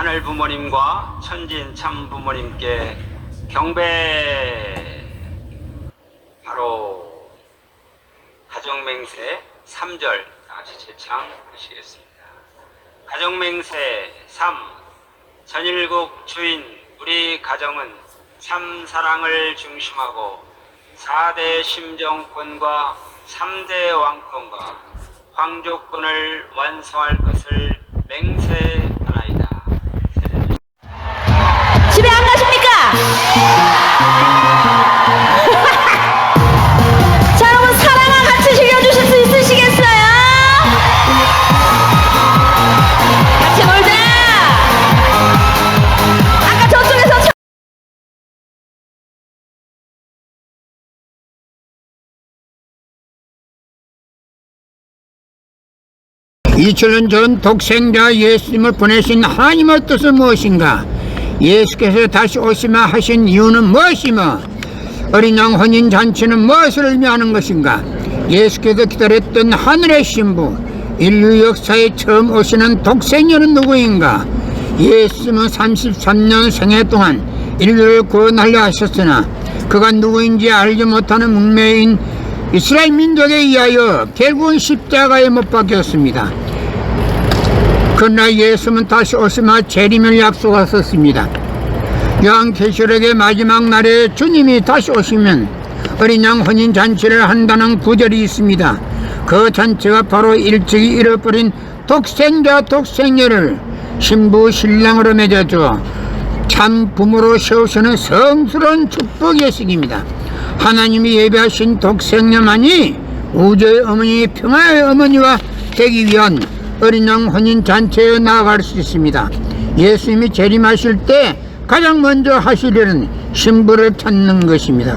하늘 부모님과 천진 참 부모님께 경배 바로 가정맹세 3절 다 같이 제창하시겠습니다. 가정맹세 3 전일국 주인 우리 가정은 참 사랑을 중심하고 4대 심정권과 3대 왕권과 황조권을 완성할 것을 맹세 2000년 전 독생자 예수님을 보내신 하나님의 뜻은 무엇인가? 예수께서 다시 오시마 하신 이유는 무엇이며 어린 양 혼인 잔치는 무엇을 의미하는 것인가? 예수께서 기다렸던 하늘의 신부 인류 역사에 처음 오시는 독생녀는 누구인가? 예수님은 33년 생애 동안 인류를 구원하려 하셨으나 그가 누구인지 알지 못하는 문매인 이스라엘 민족에 의하여 결국은 십자가에 못 박혔습니다. 그러나 예수는 다시 오시마 재림을 약속하셨습니다. 요한 계시록의 마지막 날에 주님이 다시 오시면 어린 양 혼인 잔치를 한다는 구절이 있습니다. 그 잔치가 바로 일찍이 잃어버린 독생자 독생녀를 신부 신랑으로 맺어줘 참 부모로 세우시는 성스러운 축복 예식입니다. 하나님이 예배하신 독생녀만이 우주의 어머니 평화의 어머니와 되기 위한 어린 양 혼인 잔치에 나아갈 수 있습니다. 예수님이 재림하실 때 가장 먼저 하시려는 신부를 찾는 것입니다.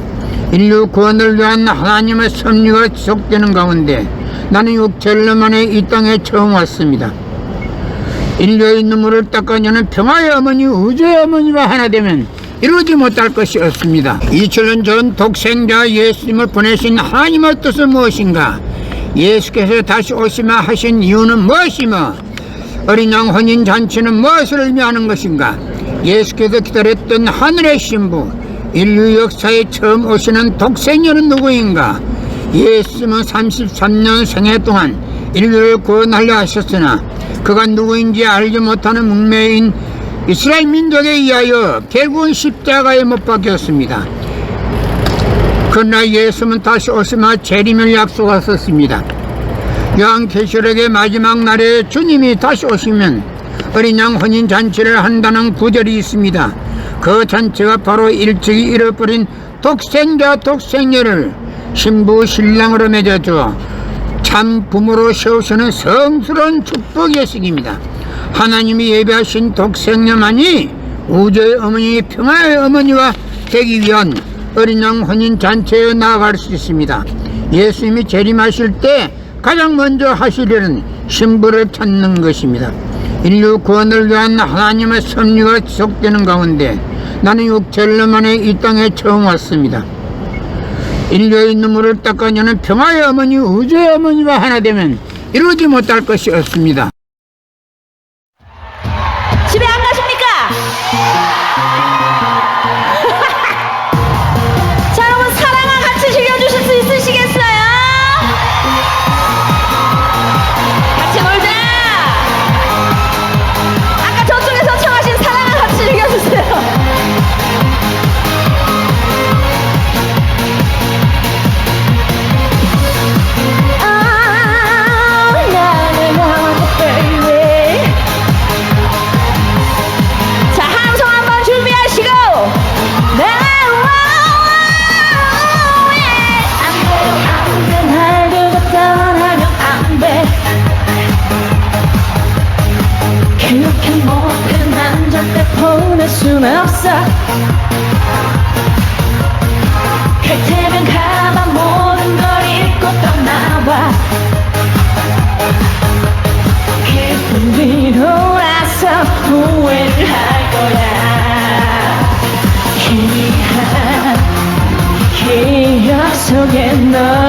인류 구원을 위한 하나님의 섭리가 지속되는 가운데 나는 6천년 만에 이 땅에 처음 왔습니다. 인류의 눈물을 닦아내는 평화의 어머니 우주의 어머니가 하나 되면 이루지 못할 것이 없습니다 2000년 전 독생자 예수님을 보내신 하나님의 뜻은 무엇인가 예수께서 다시 오시마 하신 이유는 무엇이며 어린 양 혼인 잔치는 무엇을 의미하는 것인가 예수께서 기다렸던 하늘의 신부 인류 역사에 처음 오시는 독생녀는 누구인가 예수님은 33년 생애 동안 인류를 구원하려 하셨으나 그가 누구인지 알지 못하는 문매인 이스라엘 민족에 의하여 결국은 십자가에 못 박혔습니다. 그러나 예수는 다시 오시마 재림을 약속하셨습니다. 요한 계시록의 마지막 날에 주님이 다시 오시면 어린 양 혼인 잔치를 한다는 구절이 있습니다. 그 잔치가 바로 일찍이 잃어버린 독생자 독생녀를 신부 신랑으로 맺어줘 참 부모로 세우시는 성스러운 축복 예식입니다. 하나님이 예배하신 독생녀만이 우주의 어머니 평화의 어머니와 되기 위한 어린 양 혼인 잔치에 나아갈 수 있습니다. 예수님이 재림하실 때 가장 먼저 하시려는 신부를 찾는 것입니다. 인류 구원을 위한 하나님의 섭리가 지속되는 가운데 나는 6천년 만에 이 땅에 처음 왔습니다. 인류의 눈물을 닦아내는 평화의 어머니 우주의 어머니가 하나 되면 이루지 못할 것이 없습니다. 갈 테면 가봐 모든 걸 잊고 떠나와. 기분 뒤돌아서 후회를 할 거야 희미한 기억 속에 너의